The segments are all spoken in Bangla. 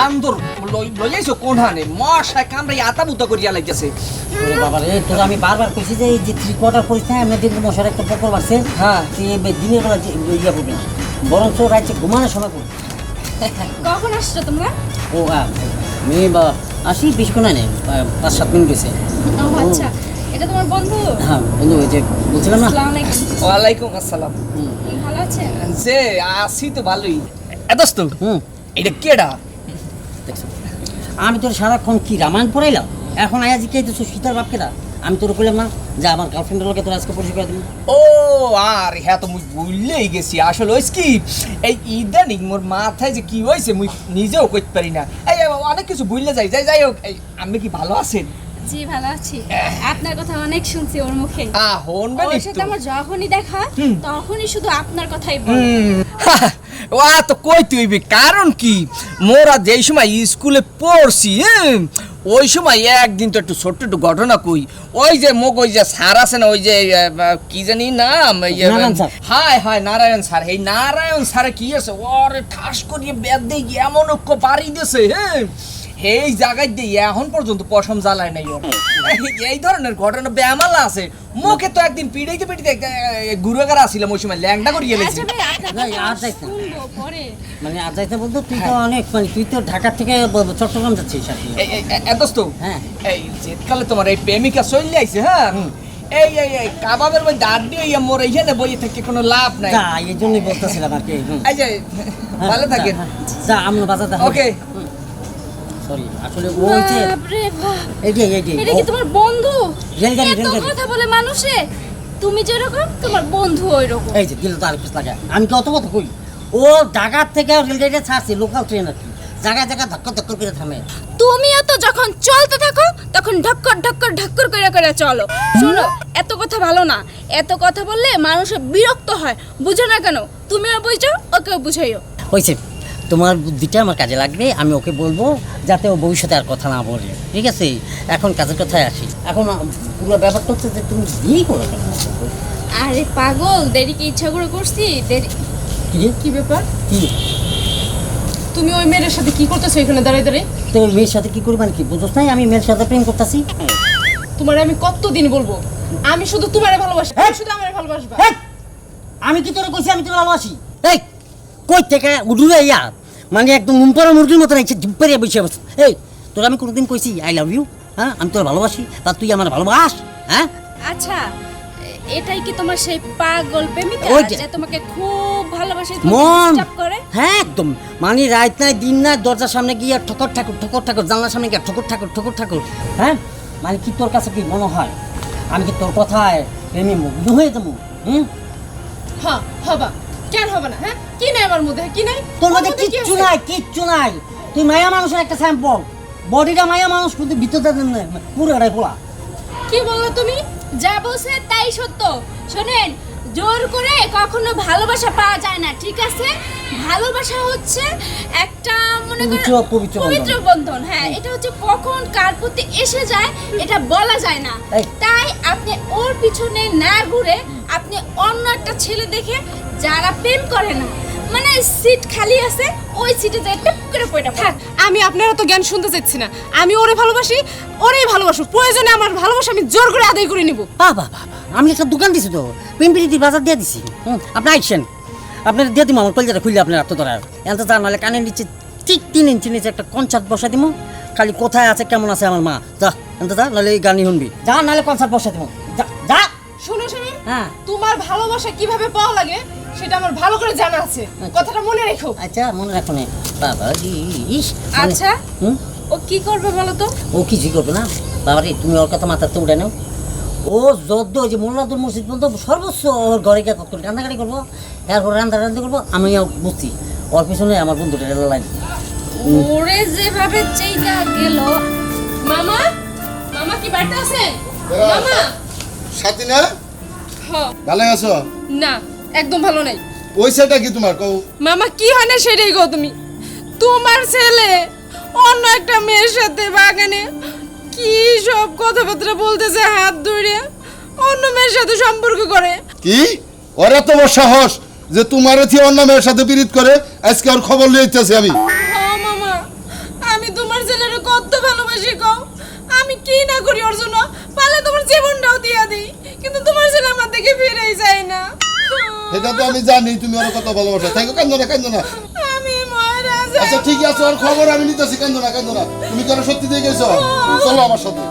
বান্দর লই- লইয়াইছো কোন হানে মশায় কামড়ে আতা বুতা করিয়া লাগতেছে ওরে বাবা রে তোর আমি বারবার কইছি যে এই যে থ্রি কোয়ার্টার করিস না এমনি দিন মশার একটা পকর মারছে হ্যাঁ। দিনের বেলা যে- ইয়া করবি না। বরঞ্চ রাইতে ঘুমানোর সময় করবি কখন আসছো তোমরা? ও হ্যাঁ আমি বা আসি বেশিক্ষণ নেই পাঁচ সাত মিনিট গেছে ও আচ্ছা। এটা তোমার বন্ধু? হ্যাঁ বন্ধু ওই যে বলছিলাম না? আসসালামু আলাইকুম। ওয়ালাইকুম আসসালাম। হুম, ভালো আছেন যে আসি তো ভালোই। এদস তো হুম। এটা কেডা? দেখছ? আমি তোর সারাক্ষণ কি রামায়ণ পড়াইলাম? এখন আয়া সীতার বাপকে না আমি তোর কইলাম না যে আমার গার্লফ্রেন্ডের লোকে তোর আজকে পরিচয় করে দিবি। ও আর হ্যাঁ তো মুই ভুললেই গেছি। আসলে হইছে কি এই ইদানিং মোর মাথায় যে কি হয়েছে মুই নিজেও কইতে পারি না। এই অনেক কিছু ভুললে যাই। যাই যাই হোক আপনি কি ভালো আছেন? জি ভালো আছি। আপনার কথা অনেক শুনছি ওর মুখে। আ হন ওর সাথে আমার যখনই দেখা তখনই শুধু আপনার কথাই বলে। ও তো কই তুইবি কারণ কি? মোরা যেই সময় স্কুলে পড়ছি হ্যাঁ, ওই সময় একদিন তো একটু ছোট্ট একটু ঘটনা কই। ওই যে মোক ওই যে স্যার আছে না ওই যে কি জানি নাম। হায় হায় নারায়ণ স্যার। এই নারায়ণ স্যারে কি আছে? ওরে ঠাস করিয়ে বেদ দিয়ে এমন ঐক্য বাড়ি দিয়েছে হ্যাঁ এই জায়গায় দিয়ে এখন পর্যন্ত পশম জ্বালায় নাই এই- ধরনের ঘটনা ব্যামালা আছে। মুখে তো একদিন পিড়াইতে পিড়িতে গুরুগার আসছিলাম ওই সময় ল্যাংটা করিয়ে আচ্ছা আর পরে। মানে আর যাইতে বলতো তুই তো অনেক মানে তুই তো ঢাকা থেকে চট্টগ্রাম যাচ্ছিস আর কি। হ্যাঁ। এই শীতকালে তোমার এই প্রেমিকা চলে আইছে হ্যাঁ? এই এই এই কাবাবের মধ্যে দাঁত দিয়ে ইয়া মোর এইখানে বইয়ে থেকে কোনো লাভ নাই। এই জন্যই বলতেছিলাম আর কি। ভালো হ্যাঁ, থাকেন। যা, যা আমরা বাজাতে ওকে সরি আসলে ও হচ্ছে বাপরে বাপ এই যে এই যে এটা কি তোমার বন্ধু? রেলগাড়ি, রেলগাড়ি। কথা বলে মানুষে। তুমি যেরকম তোমার বন্ধু ওই রকম এই যে দিল তো আর কিছু লাগে। আমি কত কথা কই? ও ঢাকার থেকে রেলগাড়িটা ছাড়ছে লোকাল ট্রেন আর কি। জায়গায় জায়গায় ধাক্কা ধাক্কা করে থামে। তুমিও তো যখন চলতে থাকো তখন ঢক্কর ঢক্কর ঢক্কর করে করে চলো। শোনো এত কথা ভালো না। এত কথা বললে মানুষ বিরক্ত হয়। বুঝো না কেন? তুমিও বুঝো ওকেও বুঝাইও। হয়েছে তোমার বুদ্ধিটা আমার কাজে লাগবে আমি ওকে বলব যাতে ও ভবিষ্যতে আর কথা না বলে। ঠিক আছে? এখন কাজের কথায় আসি। এখন পুরো ব্যাপারটা হচ্ছে যে তুমি বিয়ে করো কেন? আরে পাগল দেরিকে ইচ্ছা করে করছি? দেরি কি? ব্যাপার? কি? তুমি ওই মেয়ের সাথে কি করতেছো এখানে? দাঁড়াই দাঁড়াই তো ওই মেয়ের সাথে কি করবেন কি? বুঝোস নাই আমি মেয়ের সাথে প্রেম করতেছি। তোমার আমি কতদিন বলব? আমি শুধু তোমারে ভালোবাসি শুধু আমারে ভালোবাসবা। আমি কি তোরে কইছি? আমি তোর ভালোবাসি। এই কই থেকে উঠুরে ইয়া? মানে একদম মুম্পরা মুরগির মতো রয়েছে ঝুপড়ে বসে বসে। এই তোর আমি কোনোদিন কইছি আই লাভ ইউ হ্যাঁ? আমি তোর ভালোবাসি তা তুই আমার ভালোবাস হ্যাঁ? আচ্ছা এটাই কি তোমার সেই পাগল প্রেমিকা যে- তোমাকে খুব ভালোবাসে মন। করে? হ্যাঁ একদম। মানে রাত নাই দিন নাই দরজার সামনে গিয়ে ঠকর ঠাকুর ঠকর ঠাকুর জানলার সামনে গিয়ে ঠকর ঠাকুর ঠকর ঠাকুর হ্যাঁ? মানে কি তোর কাছে কি মনে হয়? আমি কি তোর কথায় প্রেমে মুগ্ধ হয়ে যাব? হুম? হ্যাঁ হবা। কেন হবে না হ্যাঁ? কি নাই আমার মধ্যে? কি নাই? তোর মধ্যে কিচ্ছু? নাই কিচ্ছু নাই। তুই মায়া মানুষের একটা স্যাম্পল বডিটা মায়া মানুষ কিন্তু ভিতরটা পুরো এটাই পোলা। কি বলল তুমি? যা বলছে তাই সত্য। শোনেন জোর করে কখনো ভালোবাসা পাওয়া যায় না ঠিক আছে? ভালোবাসা হচ্ছে একটা মনে পবিত্র বন্ধন। হ্যাঁ। এটা হচ্ছে কখন কার প্রতি এসে যায় এটা বলা যায় না। তাই আপনি ওর পিছনে না ঘুরে আপনি অন্য একটা ছেলে দেখে যারা প্রেম করে না মানে সিট খালি আছে ওই সিটে যায় টপ করে পড়ে থাক। আমি আপনারা তো জ্ঞান শুনতে চাচ্ছি না। আমি ওরে ভালোবাসি ওরেই ভালোবাসো প্রয়োজনে আমার ভালোবাসা আমি জোর করে আদায় করে নিব। বাবা বাবা আমি একটা দোকান দিছি তো পিম্পিরিটি বাজার দিয়ে দিছি। হুম আপনি আইসেন আপনার দিয়ে দিব আমার কলজাটা খুললে আপনার ধরা এত তা নাহলে কানের নিচে ঠিক তিন ইঞ্চি নিচে একটা কনসার্ট বসা দিব খালি কোথায় আছে কেমন আছে আমার মা? যা এত যা নাহলে এই গানই শুনবি। যা নাহলে কনসার্ট বসা দিব যা যা। শুনো শুনো। হ্যাঁ। তোমার ভালোবাসা কীভাবে পাওয়া লাগে সেটা আমার ভালো করে জানা আছে। কথাটা মনে রেখো। আচ্ছা মনে রাখো নে। বাবা ইস। আচ্ছা। ও কি করবে বলো তো? ও কিছুই করবে না। বাবা রে তুমি ওর কথা মাথাতে উঠে নাও। ও যদ্দ ওই যে মোল্লাদুর মসজিদ পর্যন্ত সর্বোচ্চ ওর ঘরে গিয়ে কত রান্নাগাড়ি করব এরপর রান্না রান্না করব আমি বুঝছি। ওর পিছনে আমার বন্ধুটা লাইন ওরে যেভাবে চেইনা গেল। মামা মামা কি বাড়িতে আছেন? মামা। সাথী না? হ্যাঁ ভালো আছো? না। একদম ভালো নাই। ওই সেটা কি তোমার? কও। মামা কি হয় না সেটাই গো তুমি। তোমার ছেলে অন্য একটা মেয়ের সাথে বাগানে কি সব কথাবার্তা বলতেছে হাত ধরে অন্য মেয়ের সাথে সম্পর্ক করে। কি? ওর এত বড় সাহস যে তোমার থি অন্য মেয়ের সাথে পীড়িত করে আজকে ওর খবর লইতেছি আমি। হ্যাঁ মামা আমি তোমার ছেলের কত ভালোবাসি কও। আমি কি না করি ওর জন্য? পারলে তোমার জীবনটাও দিয়া দিই কিন্তু তোমার ছেলে আমার দিকে ফিরেই যায় না। এটা তো আমি জানি তুমি ওর কত ভালোবাসো। তাই কান্দো না কান্দো না। আমি মরা যাই। আচ্ছা ঠিক আছে ওর খবর আমি নিতেছি কান্দো না কান্দো না। তুমি কেন সত্যি দিয়ে গেছো? চলো আমার সাথে।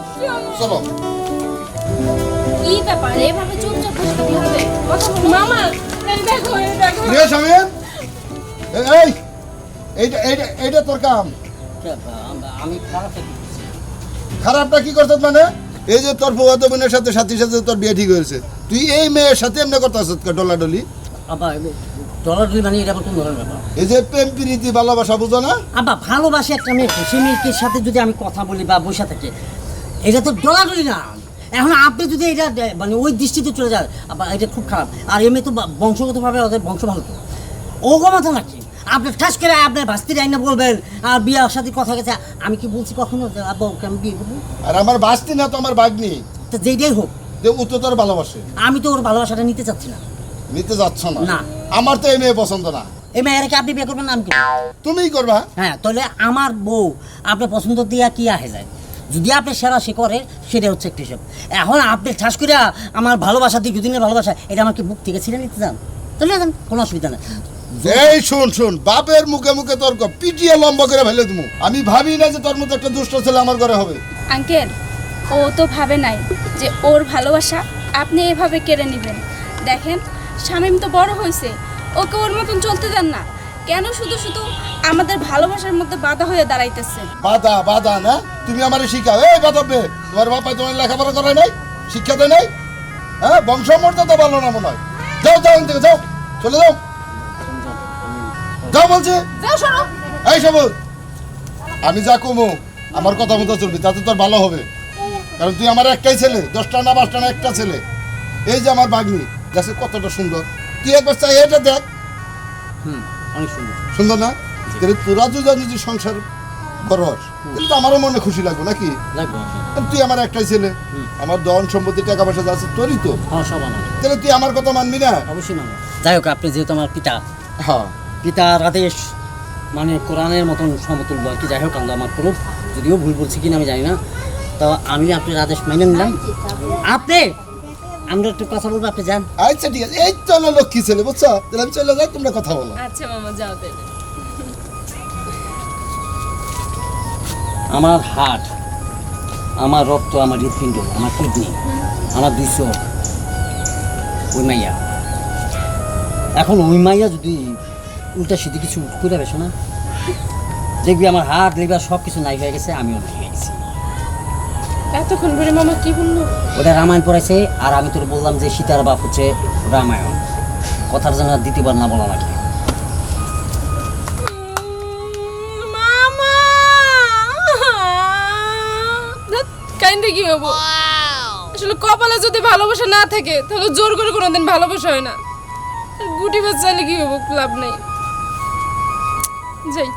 চলো। কি ব্যাপার? এভাবে চুপচাপ বসে হবে? মামা! এই দেখো দেখো। রে এই! এইটা এইটা এইটা তোর কাম। আমি খারাপ খারাপটা কি করছিস মানে? এই যে তোর বৌয়াতো বোনের সাথে সাথে সাথে তোর বিয়ে ঠিক হয়েছে তুই এই মেয়ের সাথে এমনি করতেছ ডলা ডলি দুই মানে এটা কোন ধরনের ব্যাপার? এই যে প্রেম প্রীতি ভালোবাসা বুঝো না? আব্বা ভালোবাসি একটা মেয়েকে সেই মেয়েকে সাথে যদি আমি কথা বলি বা বসে থাকি এটা তো ডলাডলি না। এখন আপনি যদি এটা মানে ওই দৃষ্টিতে চলে যায় আবার এটা খুব খারাপ। আর এমনি তো বংশগতভাবে ওদের বংশ ভালো তো ও কথা নাকি? আপনি ঠাস করে আপনার ভাস্তির আইনা বলবেন আর বিয়ার সাথে কথা গেছে আমি কি বলছি কখনো? যে ওকে আমি বিয়ে করব? আর আমার বাস্তি না তো আমার বাগনি তো যেইটাই হোক। যে ও তো তোর ভালোবাসে। আমি তো ওর ভালোবাসাটা নিতে চাচ্ছি না। নিতে যাচ্ছ না? না। আমার তো এই মেয়ে পছন্দ না। এই মেয়ের কি আপনি বিয়ে করবেন না আমি করব তুমিই করবা। হ্যাঁ তাহলে আমার বউ আপনার পছন্দ দিয়া কি আহে যায়? যদি আপনি সেরা সে করে সেটা হচ্ছে একটি হিসাব এখন আপনি ঠাস করে আমার ভালোবাসা দীর্ঘদিনের ভালোবাসা এটা আমাকে বুক থেকে ছিঁড়ে নিতে চান? তাহলে এখন কোনো অসুবিধা নেই। এই শুন শুন বাপের মুখে মুখে তর্ক পিটিয়ে লম্বা করে ফেলে তুমি আমি ভাবি না যে তোর মতো একটা দুষ্ট ছেলে আমার ঘরে হবে। আঙ্কেল ও তো ভাবে নাই যে ওর ভালোবাসা আপনি এভাবে কেড়ে নেবেন। দেখেন শামীম তো বড় হয়েছে ওকে ওর মতন চলতে দেন না। কেন শুধু শুধু আমাদের ভালোবাসার মধ্যে বাধা হয়ে দাঁড়াইতেছে? বাধা বাধা না? তুমি আমার শিখাও। এই বাধবে তোমার বাপাই তোমার লেখাপড়া করে নাই? শিক্ষা দেয় নাই? হ্যাঁ বংশমর্যাদা ভালো না মনে হয়। যাও যাও যাও। চলে যাও। যাও বলছি। যাও শোনো এই সবুজ আমি যা কমো আমার কথা মতো চলবি তাতে তোর ভালো হবে। কারণ তুই আমার একটাই ছেলে দশটা না পাঁচটা না একটা ছেলে। এই যে আমার বাগনি দেখছে কতটা সুন্দর। তুই একবার চাই এটা দেখ। হুম অনেক সুন্দর। সুন্দর না? তাহলে তোরা যদি যদি সংসার করস কিন্তু আমারও মনে খুশি লাগবে নাকি? লাগবে আর তুই আমার একটাই ছেলে আমার দন সম্পত্তি টাকা পয়সা যা আছে তোরই তো। হ্যাঁ সব আমার। তাহলে তুই আমার কথা মানবি না? অবশ্যই মানব। যাই হোক আপনি যেহেতু আমার পিতা। হ্যাঁ। পিতার আদেশ মানে কোরআনের মতন সমতুল্য। আর কি যাই হোক আল্লাহ আমার করুক যদিও ভুল বলছি কিনা আমি জানি না। তো আমি আপনার আদেশ মেনে নিলাম। আপনি আমরা একটু কথা বলব আপনি যান। আচ্ছা ঠিক আছে। এই তো হলো লক্ষ্মী ছেলে বুঝছ? তাহলে আমি চলে যাই তোমরা কথা বলো। আচ্ছা মামা যাও তাহলে। আমার হার্ট আমার রক্ত আমার হৃৎপিণ্ড আমার কিডনি আমার দুই চোখ ওই মাইয়া। এখন ওই মাইয়া যদি উল্টা সিদ্ধি কিছু করে বেছো না। দেখবি আমার হার্ট লিভার সব কিছু নাই হয়ে গেছে আমিও নাই হয়ে গেছি। এতক্ষণ ধরে মামা কি বলল? ওটা রামায়ণ পড়াইছে আর আমি তোর বললাম যে সীতার বাপ হচ্ছে রামায়ণ। কথার আর দ্বিতীয়বার না বলা লাগে। মামা! কাইন্ডে কি হব? আসলে কপালে যদি ভালোবাসা না থাকে তাহলে জোর করে কোনোদিন ভালোবাসা হয় না। গুটি বাচ্চা কি হব? লাভ নেই। যাই